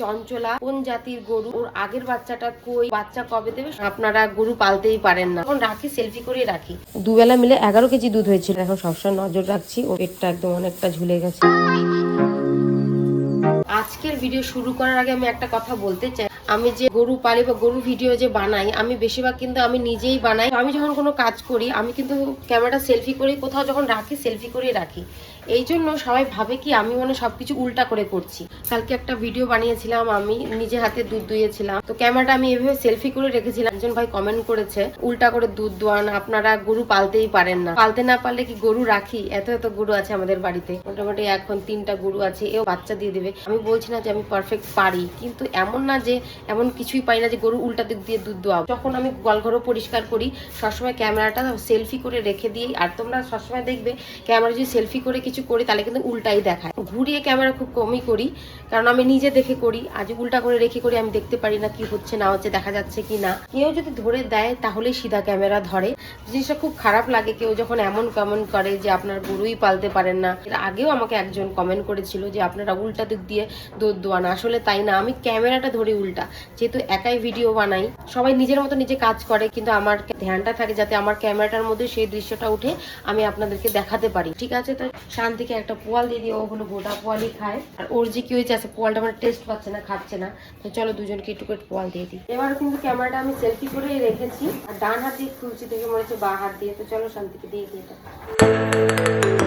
চঞ্চলা কোন জাতির গরু? ওর আগের বাচ্চাটা কই? বাচ্চা কবে দেবে? আপনারা গরু পালতেই পারেন না। এখন রাখি সেলফি করে রাখি। দুবেলা মিলে এগারো কেজি দুধ হয়েছিল। এখন সবসময় নজর রাখছি ও পেটটা একদম অনেকটা ঝুলে গেছে। আজকের ভিডিও শুরু করার আগে আমি একটা কথা বলতে চাই। আমি যে গরু পালি বা গরু ভিডিও যে বানাই আমি বেশিরভাগ কিন্তু আমি নিজেই বানাই। আমি যখন কোনো কাজ করি আমি কিন্তু ক্যামেরাটা সেলফি করি কোথাও যখন রাখি সেলফি করে রাখি। এই জন্য সবাই ভাবে কি আমি মনে সবকিছু উল্টা করে করছি। কালকে একটা ভিডিও বানিয়েছিলাম, আমি নিজে হাতে দুধ দুইয়েছিলাম তো ক্যামেরাটা আমি এভাবে সেলফি করে রেখেছিলাম। একজন ভাই কমেন্ট করেছে, উল্টা করে দুধ দোয়ান, আপনারা গরু পালতেই পারেন না। পালতে না পারলে কি গরু রাখি? এত এত গরু আছে আমাদের বাড়িতে। মোটামুটি এখন তিনটা গরু আছে, এও বাচ্চা দিয়ে দেবে। আমি বলছি না যে আমি পারফেক্ট পারি, কিন্তু এমন না যে এমন কিছুই পাই না যে গরু উল্টা দিক দিয়ে দুধ দোয়াও। যখন আমি গোয়ালঘরও পরিষ্কার করি, সবসময় ক্যামেরাটা সেলফি করে রেখে দিই। আর তোমরা সবসময় দেখবে ক্যামেরা যদি সেলফি করে কিছু করি, তাহলে কিন্তু উল্টাই দেখায়। ঘুরিয়ে ক্যামেরা খুব কমই করি, কারণ আমি নিজে দেখে করি, আজ উল্টা করে রেখে করি, আমি দেখতে পারি না কি হচ্ছে, না হচ্ছে, দেখা যাচ্ছে কি না। কেউ যদি ধরে দেয় তাহলে সিধা ক্যামেরা ধরে। জিনিসটা খুব খারাপ লাগে, কেউ যখন এমন কমেন্ট করে যে, আপনার গরুই পালতে পারেন না। এর আগেও আমাকে একজন কমেন্ট করেছিল যে, আপনারা উল্টা দিক দিয়ে দুধ দোয়ান আসলে তাই না, আমি ক্যামেরাটা ধরি উল্টা, যেহেতু একাই ভিডিও বানাই। সবাই নিজের মতো নিজে কাজ করে, কিন্তু আমার ধ্যানটা থাকে যাতে আমার ক্যামেরাটার মধ্যে সেই দৃশ্যটা উঠে, আমি আপনাদেরকে দেখাতে পারি। ঠিক আছে, তো শান্তিকে একটা পোয়াল দিয়ে দিয়ে ওগুলো গোটা পোয়ালই খায়। আর ওর যে কি হয়েছে, আছে পোয়ালটা মানে টেস্ট পাচ্ছে না, খাচ্ছে না। তো চলো দুজনকে একটু করে পোয়াল দিয়ে দিই। এবার কিন্তু ক্যামেরাটা আমি সেলফি করেই রেখেছি। আর ডান হাত দিয়ে খুলছি দেখে মনে হচ্ছে বা হাত দিয়ে। তো চলো শান্তিকে দিয়ে দিয়ে দাও।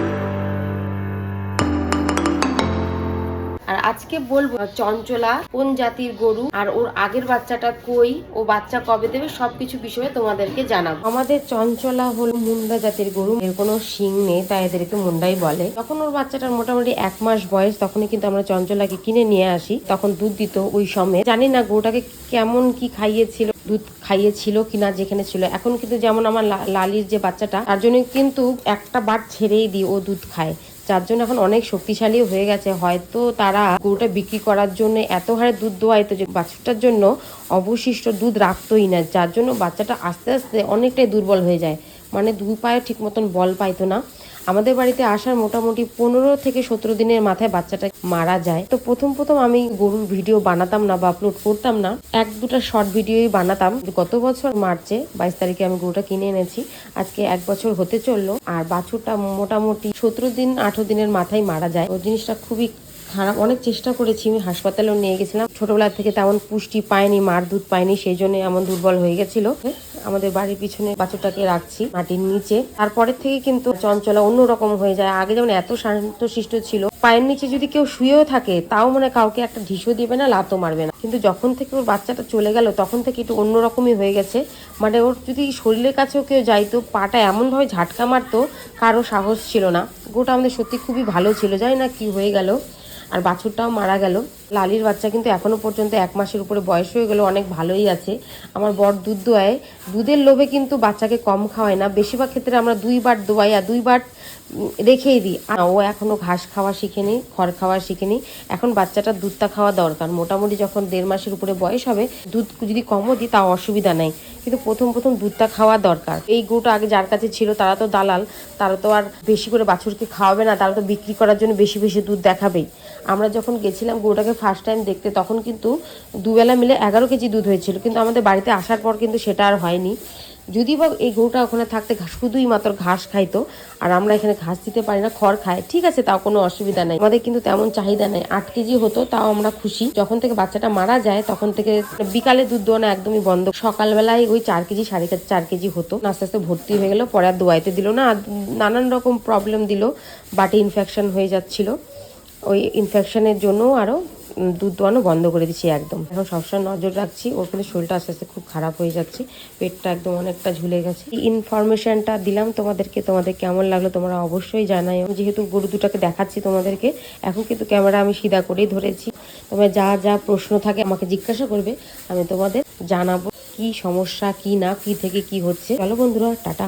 আজকে বলব, চঞ্চলা, কোন জাতির গরু আর ওর আগের বাচ্চাটা কই, ও বাচ্চা কবে দেবে, সবকিছু বিষয়ে তোমাদেরকে জানাব। আমাদের চঞ্চলা হলো মুন্ডা জাতির গরু, এর কোনো শিং নেই, তাই এদেরকে মুন্ডাই বলে। তখন ওর বাচ্চাটার মোটামুটি এক মাস বয়স, তখনই কিন্তু আমরা চঞ্চলাকে কিনে নিয়ে আসি, তখন দুধ দিত ওই সময়। জানি না গরুটাকে কেমন কি খাইয়েছিল, দুধ খাইয়েছিল কিনা যেখানে ছিল। এখন কিন্তু যেমন আমার লালির যে বাচ্চাটা, তার জন্য কিন্তু একটা বার ছেড়েই দিই, ও দুধ খায়। যার জন্য এখন অনেক শক্তিশালী হয়ে গেছে। হয়তো তারা গরুটা বিক্রি করার জন্য এত হারে দুধ দোয়াইতো যে বাচ্চাটার জন্য অবশিষ্ট দুধ রাখতোই না। যার জন্য বাচ্চাটা আস্তে আস্তে অনেকটাই দুর্বল হয়ে যায়। মানে দু পায়ে ঠিক মতন বল পাইতো না। আমাদের বাড়িতে আসার মোটামুটি পনেরো থেকে সতেরো দিনের মাথায় বাচ্চাটা মারা যায়। তো প্রথম প্রথম আমি গরুর ভিডিও বানাতাম না বা আপলোড করতাম না। এক দুটা শর্ট ভিডিওই বানাতাম। গত বছর মার্চে বাইশ তারিখে আমি গরুটা কিনে এনেছি। আজকে এক বছর হতে চলল। আর বাছুরটা মোটামুটি সতেরো দিন, আঠেরো দিনের মাথায় মারা যায়। ও জিনিসটা খুবই খারাপ। অনেক চেষ্টা করেছি। আমি হাসপাতালেও নিয়ে গেছিলাম। ছোটবেলা থেকে তেমন পুষ্টি পায়নি মার দুধ পায়নি সেই জন্য এমন দুর্বল হয়ে গেছিল। আমাদের বাড়ির পিছনে বাছুরটাকে রাখছি, মাটির নিচে। তারপরের থেকে কিন্তু চঞ্চলা অন্যরকম হয়ে যায়। আগে যেমন এত শান্তশিষ্ট ছিল, পায়ের নিচে যদি কেউ শুয়েও থাকে, তাও মানে কাউকে একটা ঢিসও দিবে না, লাতও মারবে না। কিন্তু যখন থেকে ওর বাচ্চাটা চলে গেল, তখন থেকে একটু অন্যরকমই হয়ে গেছে। মানে ওর যদি শরীরের কাছেও কেউ যাইতো, পাটা এমনভাবে ঝাটকা মারতো, কারও সাহস ছিল না। গোটা আমাদের সত্যি খুবই ভালো ছিল। জানি না কি হয়ে গেল। আর বাছুরটাও মারা গেল। লালির বাচ্চা কিন্তু এখনও পর্যন্ত এক মাসের উপরে বয়স হয়ে গেল অনেক ভালোই আছে। আমার বর দুধ দোয়ায়। দুধের লোভে কিন্তু বাচ্চাকে কম খাওয়ায় না। বেশিরভাগ ক্ষেত্রে আমরা দুইবার দোয়াই আর দুইবার রেখেই দিই। ও এখনও ঘাস খাওয়া শিখেনি, খড় খাওয়া শিখেনি। এখন বাচ্চাটা দুধটা খাওয়া দরকার। মোটামুটি যখন দেড় মাসের উপরে বয়স হবে, দুধ যদি কমও দিই, তাও অসুবিধা নেই। কিন্তু প্রথম প্রথম দুধটা খাওয়া দরকার। এই গরুটা আগে যার কাছে ছিল, তারা তো দালাল, তারা তো আর বেশি করে বাছুরকে খাওয়াবে না, তারা তো বিক্রি করার জন্য বেশি বেশি দুধ দেখাবেই। আমরা যখন গেছিলাম গরুটাকে ফার্স্ট টাইম দেখতে, তখন কিন্তু দুবেলা মিলে এগারো কেজি দুধ হয়েছিল। কিন্তু আমাদের বাড়িতে আসার পর কিন্তু সেটা আর হয়নি। যদি বা এই গরুটা ওখানে থাকতে শুধুই মাত্র ঘাস খাইতো, আর আমরা এখানে ঘাস দিতে পারি না, খড় খায়, ঠিক আছে, তাও কোনো অসুবিধা নেই। আমাদের কিন্তু তেমন চাহিদা নেই। আট কেজি হতো, তাও আমরা খুশি। যখন থেকে বাচ্চাটা মারা যায়, তখন থেকে বিকালে দুধ দোয়ানো একদমই বন্ধ। সকালবেলায় ওই চার কেজি, সাড়ে চার- চার কেজি হতো। আস্তে আস্তে ভর্তি হয়ে গেল, পরে আর দোয়াইতে দিল না। নানান রকম প্রবলেম দিল, বাটি ইনফেকশন হয়ে যাচ্ছিল। ওই ইনফেকশনের জন্য আরও দুধ দোয়ানো বন্ধ করে দিচ্ছি একদম। এখন সবসময় নজর রাখছি, ওর কিন্তু শরীরটা আস্তে আস্তে খুব খারাপ হয়ে যাচ্ছে, পেটটা একদম অনেকটা ঝুলে গেছে। এই ইনফরমেশনটা দিলাম তোমাদেরকে, তোমাদের কেমন লাগল তোমরা অবশ্যই জানাই। আমি যেহেতু গরু দুটাকে দেখাচ্ছি তোমাদেরকে, এখন কিন্তু ক্যামেরা আমি সিধা করেই ধরেছি। তোমরা যা যা প্রশ্ন থাকে আমাকে জিজ্ঞাসা করবে, আমি তোমাদের জানাব কি সমস্যা, কি না, কি থেকে কি হচ্ছে। চলো বন্ধুরা, টাটা।